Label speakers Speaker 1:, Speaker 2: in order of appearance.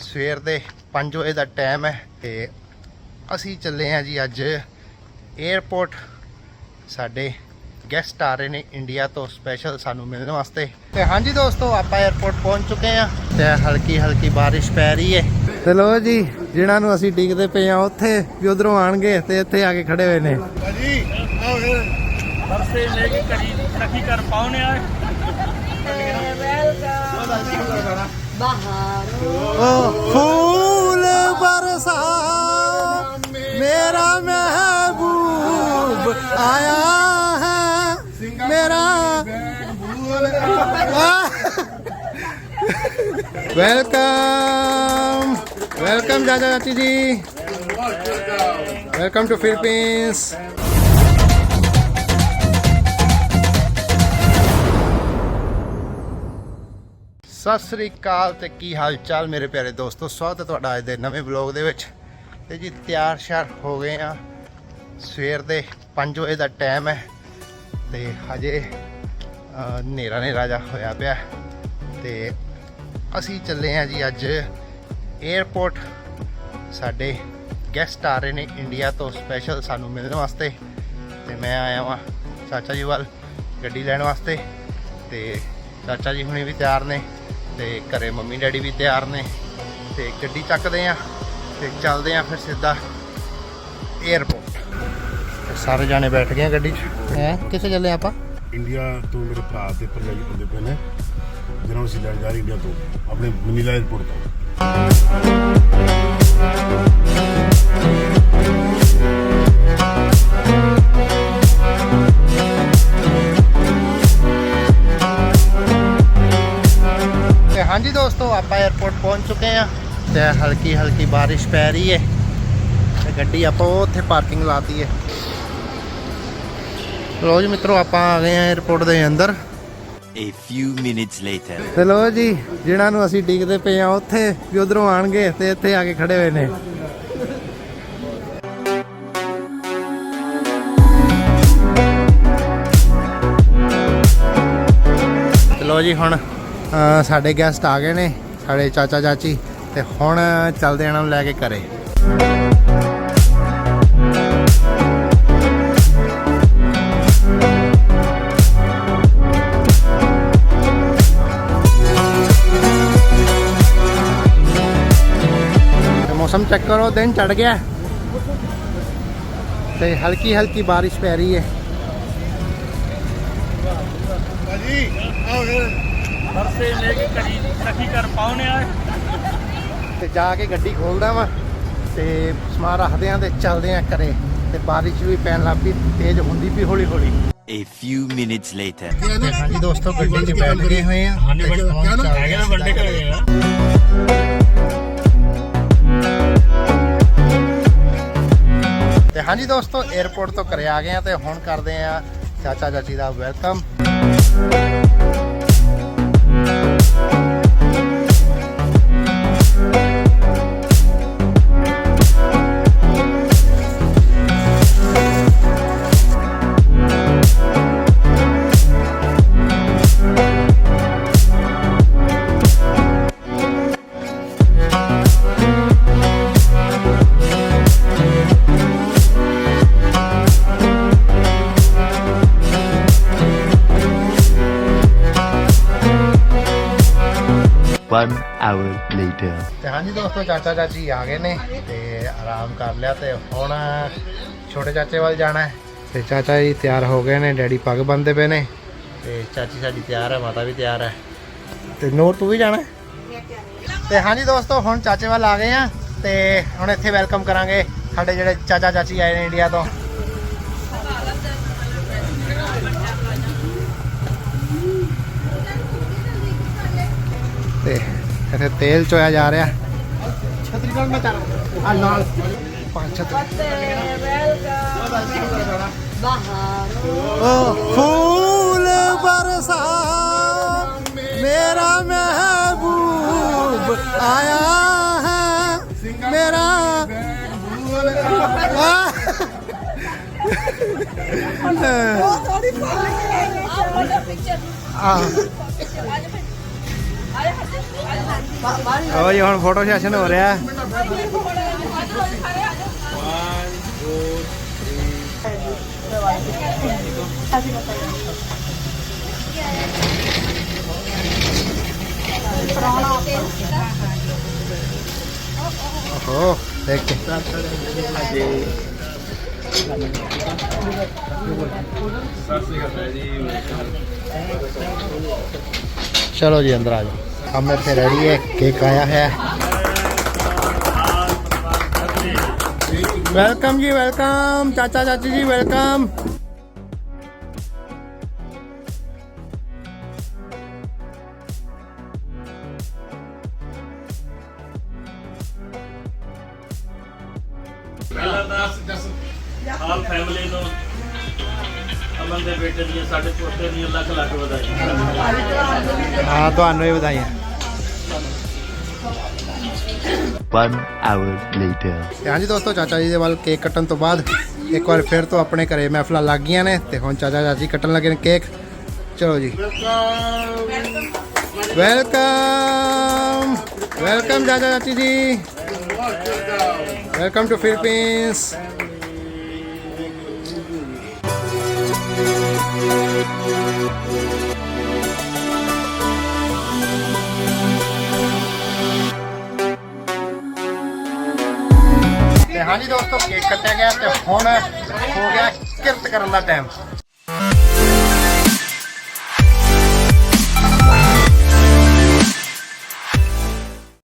Speaker 1: ਸਵੇਰ ਦੇ 5 ਵਜੇ ਦਾ ਟਾਈਮ ਹੈ ਤੇ ਅਸੀਂ ਚੱਲੇ ਆ ਜੀ ਅੱਜ 에어ਪੋਰਟ ਸਾਡੇ ਗੈਸਟ ਆ ਰਹੇ ਨੇ ਇੰਡੀਆ ਤੋਂ ਸਪੈਸ਼ਲ ਸਾਨੂੰ ਮਿਲਣ ਵਾਸਤੇ। ਤੇ ਹਾਂਜੀ ਦੋਸਤੋ ਆਪਾਂ 에어ਪੋਰਟ ਪਹੁੰਚ ਚੁੱਕੇ ਆ ਤੇ ਹਲਕੀ ਹਲਕੀ ਬਾਰਿਸ਼ ਪੈ ਰਹੀ ਹੈ। ਤੇ ਲੋ ਜੀ ਜਿਨ੍ਹਾਂ ਨੂੰ ਅਸੀਂ ਡਿੱਗਦੇ ਪਏ ਆ ਉੱਥੇ ਵੀ ਉਧਰੋਂ ਆਣਗੇ ਤੇ ਇੱਥੇ ਆ ਕੇ ਖੜੇ ਹੋਏ ਨੇ।
Speaker 2: ਭਾਜੀ ਆਓ ਫਿਰ। ਬਰਸੇ ਲੈ ਕੇ ਕਰੀ
Speaker 1: ਸਖੀ ਕਰ ਪਾਉਨੇ ਆ। ਵੈਲਕਮ फूल बरसा मेरा महबूब आया है मेरा वेलकम वेलकम चाचा चाची जी welcome to Philippines Sat Sri ਅਕਾਲ ਤੇ ਕੀ ਹਾਲ ਚਾਲ ਮੇਰੇ ਪਿਆਰੇ ਦੋਸਤੋ? ਸਵਾਗਤ ਹੈ ਤੁਹਾਡਾ ਅੱਜ ਦੇ ਨਵੇਂ ਵਲੌਗ ਦੇ ਵਿੱਚ। ਤੇ ਜੀ ਤਿਆਰ ਸ਼ਿਆਰ ਹੋ ਗਏ ਆ। ਸਵੇਰ ਦੇ 5 ਵਜੇ ਦਾ ਟਾਈਮ ਹੈ ਤੇ ਹਜੇ ਹਨੇਰਾ ਨੇ ਰਾਜਾ ਹੋਇਆ ਪਿਆ। ਤੇ ਅਸੀਂ ਚੱਲੇ ਆ ਜੀ ਅੱਜ 에어ਪੋਰਟ ਸਾਡੇ ਗੈਸਟ ਆ ਰਹੇ ਨੇ ਇੰਡੀਆ ਤੋਂ ਸਪੈਸ਼ਲ ਸਾਨੂੰ ਮਿਲਣ ਵਾਸਤੇ। ਤੇ ਮੈਂ ਆਇਆ ਵਾਂ ਚਾਚਾ ਜੀ ਵੱਲ ਗੱਡੀ ਲੈਣ ਵਾਸਤੇ। ਤੇ ਚਾਚਾ ਜੀ ਹੁਣੇ ਵੀ ਤਿਆਰ ਨੇ। ਤੇ ਘਰੇ ਮੰਮੀ ਡੈਡੀ ਵੀ ਤਿਆਰ ਨੇ ਤੇ ਗੱਡੀ ਚੱਕਦੇ ਆ ਤੇ ਚੱਲਦੇ ਆ ਫਿਰ ਸਿੱਧਾ 에어ਪੋਰਟ ਸਾਰੇ ਜਾਣੇ ਬੈਠ ਗਏ ਆ ਗੱਡੀ 'ਚ। ਹੈ? ਕਿੱਥੇ ਚੱਲੇ ਆਪਾਂ?
Speaker 3: ਇੰਡੀਆ ਤੋਂ ਮੇਰੇ ਭਰਾ ਤੇ ਭਰਜਾਈ ਆਉਂਦੇ ਪਏ ਨੇ ਜਿਹਨਾਂ ਨੂੰ ਅਸੀਂ ਲੈਣ ਜਾ ਰਹੇ ਇੰਡੀਆ ਤੋਂ ਆਪਣੇ ਮਨੀਲਾ 에어ਪੋਰਟ
Speaker 1: ਤੋਂ। ਦੋਸਤੋ ਆਪਾਂ 에어ਪੋਰਟ ਪਹੁੰਚ ਚੁੱਕੇ ਆ ਤੇ ਹਲਕੀ ਹਲਕੀ ਬਾਰਿਸ਼ ਪੈ ਰਹੀ ਹੈ ਤੇ ਗੱਡੀ ਆਪਾਂ ਉੱਥੇ ਪਾਰਕਿੰਗ ਲਾਤੀ ਹੈ। ਲੋ ਜੀ ਮਿੱਤਰੋ ਆਪਾਂ ਆ ਗਏ ਆ 에어ਪੋਰਟ ਦੇ ਅੰਦਰ।
Speaker 4: A few minutes later.
Speaker 1: ਤੇ ਲੋ ਜੀ ਜਿਹਨਾਂ ਨੂੰ ਅਸੀਂ ਡਿੱਗਦੇ ਪਏ ਆ ਉੱਥੇ ਵੀ ਉਧਰੋਂ ਆਣਗੇ ਤੇ ਇੱਥੇ ਆ ਕੇ ਖੜੇ ਹੋਏ ਨੇ। ਲੋ ਜੀ ਹੁਣ ਸਾਡੇ ਗੈਸਟ ਆ ਗਏ ਨੇ, ਸਾਡੇ ਚਾਚਾ ਚਾਚੀ, ਤੇ ਹੁਣ ਚੱਲਦੇ ਇਹਨਾਂ ਨੂੰ ਲੈ ਕੇ ਘਰੇ। ਤੇ ਮੌਸਮ ਚੈੱਕ ਕਰੋ, ਦਿਨ ਚੜ ਗਿਆ। ਹੈ। ਤੇ ਹਲਕੀ ਹਲਕੀ ਬਾਰਿਸ਼ ਪੈ घर
Speaker 2: से लेके करीब सखी कर पाउने आए
Speaker 1: ਤੇ ਜਾ ਕੇ ਗੱਡੀ ਖੋਲਦਾ ਵਾ ਤੇ ਸਮਾਨ ਰੱਖਦੇ ਆਂ ਤੇ ਚੱਲਦੇ ਆਂ ਕਰੇ ਤੇ ਬਾਰਿਸ਼ ਵੀ ਪੈਣ ਲੱਗ ਪਈ ਤੇਜ਼ ਹੁੰਦੀ ਵੀ ਹੌਲੀ ਹੌਲੀ
Speaker 4: A few minutes later.
Speaker 1: ਹਾਂਜੀ ਦੋਸਤੋ ਗੱਡੀ 'ਚ ਬੈਠ ਗਏ ਹੋਏ ਆ। ਹਾਂਜੀ
Speaker 2: ਬੰਦੇ
Speaker 1: ਕਰ
Speaker 2: ਗਏ
Speaker 1: ਤੇ ਹਾਂਜੀ ਦੋਸਤੋ 에어ਪੋਰਟ ਤੋਂ ਕਰਿਆ ਆ ਗਏ ਆ ਤੇ ਹੁਣ ਕਰਦੇ ਆ ਚਾਚਾ ਚਾਚੀ ਦਾ ਵੈਲਕਮ
Speaker 4: hour later.
Speaker 1: ਤੇ ਹਾਂਜੀ ਦੋਸਤੋ, ਚਾਚਾ ਚਾਚੀ ਆ ਗਏ ਨੇ ਤੇ ਆਰਾਮ ਕਰ ਲਿਆ ਤੇ ਹੁਣ ਛੋਟੇ ਚਾਚੇ ਵੱਲ ਜਾਣਾ ਹੈ। ਤੇ ਚਾਚਾ ਜੀ ਤਿਆਰ ਹੋ ਗਏ ਨੇ, ਡੈਡੀ ਪੱਗ ਬੰਨਦੇ ਪਏ ਨੇ ਤੇ ਚਾਚੀ ਸਾਡੀ ਤਿਆਰ ਹੈ, ਮਾਤਾ ਵੀ ਤਿਆਰ ਹੈ। ਤੇ ਨੂਰ, ਤੂੰ ਵੀ ਜਾਣਾ ਤੇ ਹਾਂਜੀ ਦੋਸਤੋ, ਹੁਣ ਚਾਚੇ ਵੱਲ ਆ ਗਏ ਆ ਤੇ ਹੁਣ ਇੱਥੇ ਵੈਲਕਮ ਕਰਾਂਗੇ ਸਾਡੇ ਜਿਹੜੇ ਚਾਚਾ ਚਾਚੀ ਆਏ ਨੇ ਇੰਡੀਆ ਤੋਂ। ਤੇ ਇੱਥੇ ਤੇਲ ਚੋਇਆ ਜਾ ਰਿਹਾ ਛਤਰੀਗੜ੍ਹ ਮੈਂ ਚਾਹ ਆ ਲਾਲ ਪੰਜ ਛਤਰੀ ਵੈਲਕਮ ਫੂਲ ਬਰਸਾ ਮੇਰਾ ਮਹਿਬੂਬ ਆਇਆ ਹੈ ਮੇਰਾ ਬਹੁਤ ਥੋੜੀ ਫੋਟੋ ਲੈ ਕੇ ਆਇਆ ਆ ਉਹ ਜੀ, ਹੁਣ ਫੋਟੋ ਸੈਸ਼ਨ ਹੋ ਰਿਹਾ। ਓਹੋ, ਦੇਖ ਕੇ। ਚਲੋ ਜੀ, ਅੰਦਰ ਆ ਜਾਓ। अब मेरे से रेडी है केक आया है वेलकम जी वेलकम चाचा चाची जी वेलकम
Speaker 2: ਪਹਿਲਾਂ ਤਾਂ ਆਲ ਫੈਮਿਲੀ ਨੂੰ ਅਮਨ ਦੇ ਬੇਟੇ ਦੀਆਂ ਸਾਡੇ ਪੋਤੇ ਦੀਆਂ ਲੱਖ ਲੱਖ ਵਧਾਈਆਂ।
Speaker 1: हाँ ਤੁਹਾਨੂੰ ਵੀ ਵਧਾਈਆਂ।
Speaker 4: One hour later.
Speaker 1: ਤੇ ਹਾਂਜੀ ਦੋਸਤੋ ਚਾਚਾ ਜੀ ਦੇ ਵੱਲ ਕੇਕ ਕੱਟਣ ਤੋਂ ਬਾਅਦ ਇੱਕ ਵਾਰ ਫਿਰ ਤੋਂ ਆਪਣੇ ਘਰੇ ਮਹਿਫਲਾਂ ਲੱਗ ਗਈਆਂ ਨੇ ਤੇ ਹੁਣ ਚਾਚਾ ਚਾਚੀ ਕੱਟਣ ਲੱਗੇ ਨੇ ਕੇਕ। ਚਲੋ ਜੀ। ਵੈਲਕਮ ਵੈਲਕਮ ਚਾਚਾ ਚਾਚੀ ਜੀ। ਵੈਲਕਮ ਟੂ ਫਿਲੀਪੀਨਸ ਤੇ ਹਾਂਜੀ ਦੋਸਤੋ ਕੇਕ ਕੱਟਿਆ ਗਿਆ ਤੇ ਹੁਣ ਹੋ ਗਿਆ ਕਿਰਤ ਕਰਨ ਦਾ ਟਾਈਮ